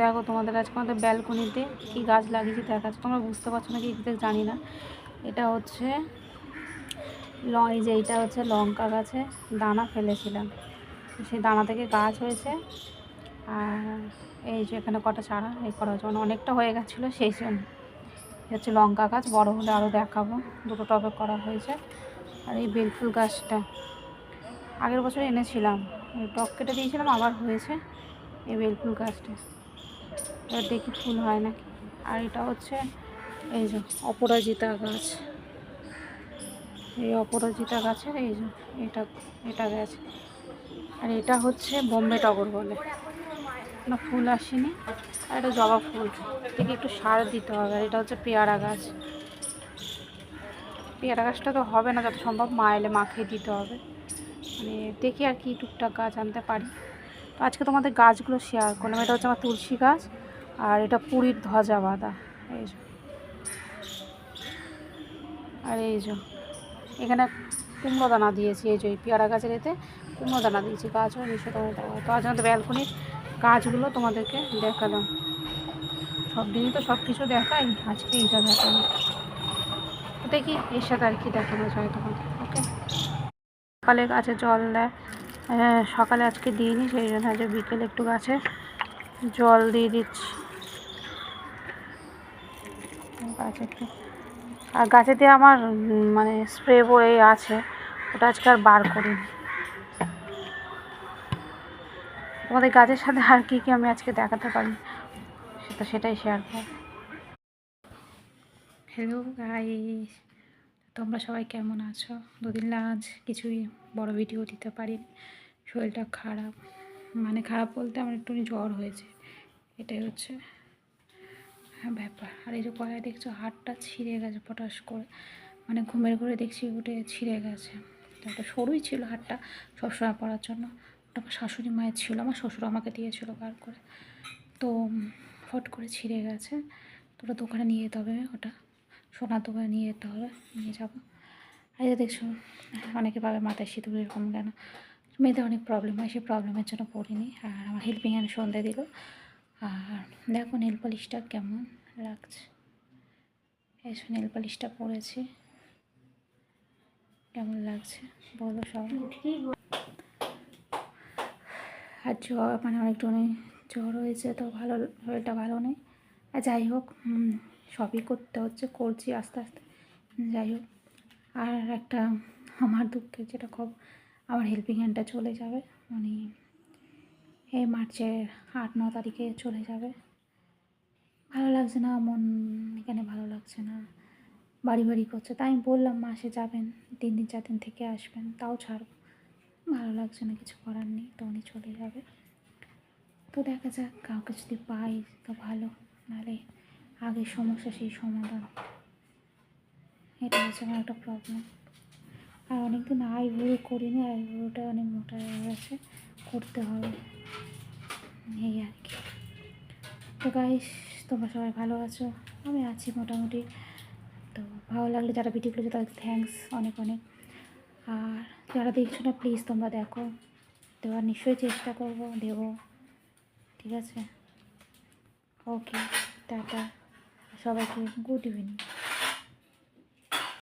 দেখো তোমাদের আজকে আমাদের ব্যালকনিতে কী গাছ লাগিয়েছি দেখাচ্ছে। তোমরা বুঝতে পারছ না কি জানি না। এটা হচ্ছে ল, এই যে এইটা হচ্ছে লঙ্কা গাছে দানা ফেলেছিলাম। সেই দানা থেকে গাছ হয়েছে। আর এই যে এখানে কটা চারা, এই করা হয়েছে মানে অনেকটা হয়ে গেছিল সেই জন্য। হচ্ছে লঙ্কা গাছ, বড় হলে আরও দেখাবো। দুটো টবে করা হয়েছে। আর এই বেলফুল গাছটা। আগের বছর এনেছিলাম। টক কেটে দিয়েছিলাম, আবার হয়েছে এই বেলফুল গাছটা। এবার দেখি ফুল হয় নাকি। আর এটা হচ্ছে এই যে অপরাজিতা গাছ। এই অপরাজিতা গাছের এই যে এটা এটা গাছ। আর এটা হচ্ছে বোম্বে টগর বলে। না, ফুল আসেনি। আর এটা জবা ফুল। থেকে একটু সার দিতে হবে। আর এটা হচ্ছে পেয়ারা গাছ। পেয়ারা গাছটা তো হবে না, যত সম্ভব মা এলে মাকে দিতে হবে। মানে দেখি আর কি টুকটাক গাছ আনতে পারি। তো আজকে তোমাদের গাছগুলো শেয়ার করলাম। এটা হচ্ছে আমার তুলসী গাছ। আর এটা পুরীর ধ্বজা বাঁধা এই যে। আর এই যে এখানে কুমড়ো দানা দিয়েছি এই যে পেয়ারা গাছের এতে কুমড়ো দানা দিয়েছি গাছও নিশ্চয় দেওয়া তো আজ আমাদের ব্যালকনির গাছগুলো তোমাদেরকে দেখালাম। সব দিনই তো সব কিছু দেখাই আজকে এইটা দেখালাম। দেখি এর সাথে আর কি দেখানো যায় তোমাদের ওকে? সকালে গাছে জল দেয় হ্যাঁ, সকালে আজকে দিইনি সেই জন্য আজকে বিকেলে একটু গাছে জল দিয়ে দিচ্ছি। গাছে একটু আর গাছেতে আমার মানে স্প্রে বয়ে আছে। ওটা আজকে আর বার করিনি। তোমাদের গাছের সাথে আর কী কী আমি আজকে দেখাতে পারি? সেটা, সেটাই শেয়ার করব। হ্যালো গাইস তোমরা সবাই কেমন আছো? দুদিন আজ কিছুই বড় ভিডিও দিতে পারিনি। শরীরটা খারাপ। মানে খারাপ বলতে আমার একটুখানি জ্বর হয়েছে। এটাই হচ্ছে। ব্যাপার। আর এই যে পরে দেখছ হাড়টা ছিঁড়ে গেছে পটাশ করে। মানে ঘুমের ঘরে দেখছি উঠে ছিঁড়ে গেছে। তো ওটা সরুই ছিল হাড়টা সবসময় পড়ার জন্য। ওটা শাশুড়ি মায়ের ছিল, আমার শ্বশুর আমাকে দিয়েছিল বার করে। তো ফট করে ছিঁড়ে গেছে। তো ওটা দোকানে নিয়ে যেতে হবে ওটা। সোনার দোকানে নিয়ে যেতে হবে, নিয়ে যাব। আর যে দেখছ, অনেকে পাবে মাথায় সিঁদুর এরকম কেন? মেয়েদের অনেক প্রবলেম হয়, সেই প্রবলেমের জন্য পড়িনি। আর আমার হেল্পিং হ্যান্ড সন্ধে দিল। আর দেখো নেল পলিশটা কেমন লাগছে। এসো নেল পলিশটা পরেছি। কেমন লাগছে? বলো সব আর জ্বর মানে আমার জ্বর হয়েছে, তো ভালো, শরীরটা ভালো নেই। আর যাই হোক সবই করতে হচ্ছে, করছি আস্তে আস্তে। যাই হোক, আর একটা আমার দুঃখের যেটা খবর, আমার হেল্পিং হ্যান্ডটা চলে যাবে। মানে এই মার্চের আট, ন তারিখে চলে যাবে। ভালো লাগছে না, মন এখানে ভালো লাগছে না। বাড়ি বাড়ি করছে। তাই আমি বললাম, মাসে যাবেন, তিন দিন, চার দিন থেকে আসবেন, তাও ছাড়বো। ভালো লাগছে না, কিছু করার নেই, তো উনি চলে যাবে। তো দেখা যাক, কাউকে যদি পাই তো ভালো, নাহলে আগের সমস্যা, সেই সমাধান। এটা হচ্ছে আমার একটা প্রবলেম আর অনেকদিন আইব্রো করিনি, আইব্রোটা অনেক মোটা হয়ে গেছে, করতে হবে। এই আর কি। তো গাইস তোমরা সবাই ভালো আছো? আমি আছি মোটামুটি। তো ভালো লাগলে যারা ভিডিও করেছে তাদের থ্যাঙ্কস অনেক অনেক। আর যারা দেখছ না প্লিজ তোমরা দেখো। দেওয়ার নিশ্চয়ই চেষ্টা করব, দেবো। ঠিক আছে? Okay tata. সবাইকে গুড ইভিনিং